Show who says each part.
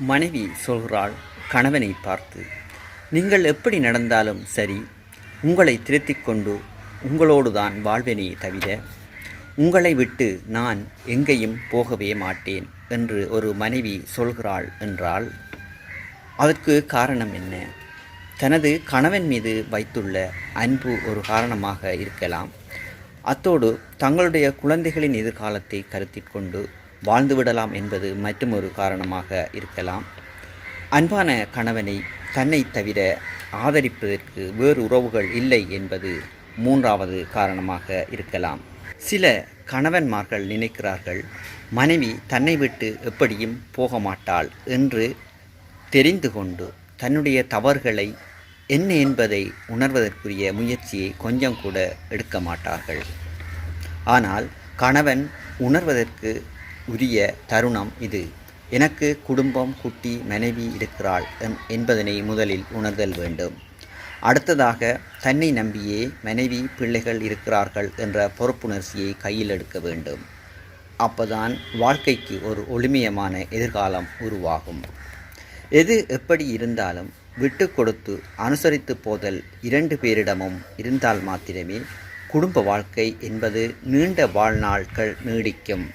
Speaker 1: மனைவி சொல்கிறாள் கணவனை பார்த்து நீங்கள் எப்படி நடந்தாலும் சரி உங்களை திருத்திக் கொண்டு உங்களோடு தான் வாழ்வேனே தவிர உங்களை விட்டு நான் எங்கேயும் போகவே மாட்டேன் என்று ஒரு மனைவி சொல்கிறாள் என்றால் அதற்கு காரணம் என்ன? தனது கணவன் மீது வைத்துள்ள அன்பு ஒரு காரணமாக இருக்கலாம். அத்தோடு தங்களுடைய குழந்தைகளின் எதிர்காலத்தை கருத்தில் கொண்டு வாழ்ந்துவிடலாம் என்பது மற்றொரு காரணமாக இருக்கலாம். அன்பான கணவனை தன்னை தவிர ஆதரிப்பதற்கு வேறு உறவுகள் இல்லை என்பது மூன்றாவது காரணமாக இருக்கலாம். சில கணவன்மார்கள் நினைக்கிறார்கள் மனைவி தன்னை விட்டு எப்படியும் போக மாட்டாள் என்று தெரிந்து கொண்டு தன்னுடைய தவறுகளை என்ன என்பதை உணர்வதற்குரிய முயற்சியை கொஞ்சம் கூட எடுக்க மாட்டார்கள். ஆனால் கணவன் உணர்வதற்கு உரிய தருணம் இது. எனக்கு குடும்பம் குட்டி மனைவி இருக்கிறாள் என்- என்பதனை முதலில் உணர்தல் வேண்டும். அடுத்ததாக தன்னை நம்பியே மனைவி பிள்ளைகள் இருக்கிறார்கள் என்ற பொறுப்புணர்ச்சியை கையில் எடுக்க வேண்டும். அப்பதான் வாழ்க்கைக்கு ஒரு ஒளிமயமான எதிர்காலம் உருவாகும். எது எப்படி இருந்தாலும் விட்டு கொடுத்து அனுசரித்து போதல் இரண்டு பேரிடமும் இருந்தால் மாத்திரமே குடும்ப வாழ்க்கை என்பது நீண்ட வாழ்நாட்கள் நீடிக்கும்.